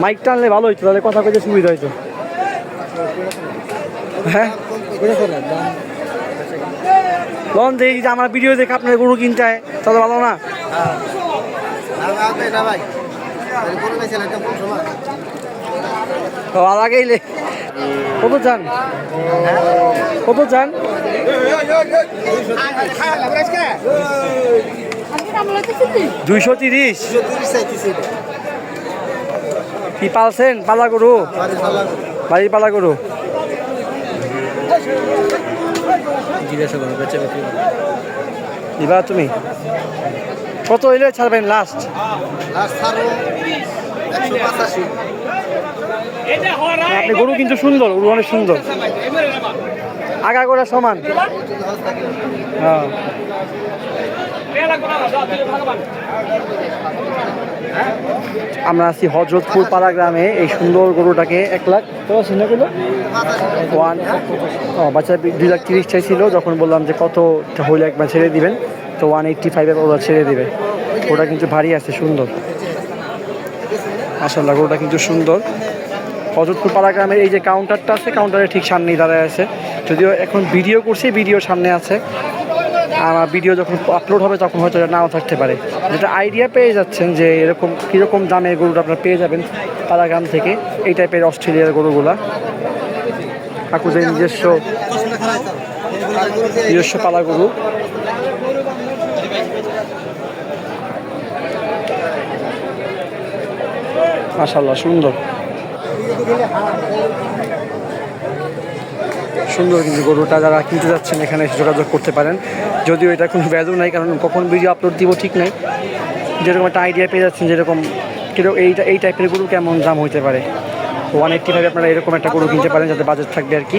Mic টানলে ভালো হইতো তাহলে কথা কইতে সুবিধা হইতো। হ্যাঁ? লন দেখি যে আমার ভিডিও দেখে আপনার গরু কিনতে হয় তাহলে ভালো না? কত চান কত চান দুইশো তিরিশ? কি পালছেন? পালা গরু বাড়ির পালা গরু জিজ্ঞাসা করো বেচা বিক্রি দিবা তুমি? কত হইলে ছাড়বেন লাস্ট আপনি গরু কিন্তু সুন্দর গরু অনেক সুন্দর। আগা করা সমান। হ্যাঁ। আমরা আছি হজরতপুর পাড়া গ্রামে, এই সুন্দর গরুটাকে এক লাখ ওয়ান বাচ্চা দুই লাখ তিরিশ চাইছিল, যখন বললাম যে কত হইলে একবার ছেড়ে দিবেন, তো ওয়ান এইট্টি ফাইভের ওরা ছেড়ে দিবে। ওটা কিন্তু ভারী আছে, সুন্দর। আসলে গরুটা কিন্তু সুন্দর। হজরতপুর পাড়া গ্রামের এই যে কাউন্টারটা আছে কাউন্টারের ঠিক সামনেই দাঁড়ায় আছে। যদিও এখন ভিডিও করছি ভিডিও সামনে আছে। আমার ভিডিও যখন আপলোড হবে তখন হয়তো নাও থাকতে পারে। যেটা আইডিয়া পেয়ে যাচ্ছেন যে এরকম কীরকম দামের গরুটা আপনারা পেয়ে যাবেন পাড়াগ্রাম থেকে, এই টাইপের অস্ট্রেলিয়ার গরুগুলা। কাকুদের নিজস্ব নিজস্ব পালা গরু। মাশাল্লাহ সুন্দর। সুন্দর কিন্তু গরুটা, যারা কিনতে যাচ্ছেন এখানে এসে যোগাযোগ করতে পারেন। যদিও এটা কোনো ভ্যালু নাই, কারণ কখন ভিডিও আপলোড দিব ঠিক নাই। যেরকম একটা আইডিয়া পেয়ে যাচ্ছেন, যেরকম কীরকম এইটা, এই টাইপের গরু কেমন দাম হইতে পারে? ওয়ান এইট্টি ফাইভ আপনারা এরকম একটা গরু কিনতে পারেন, যাতে বাজেট থাকবে আর কি।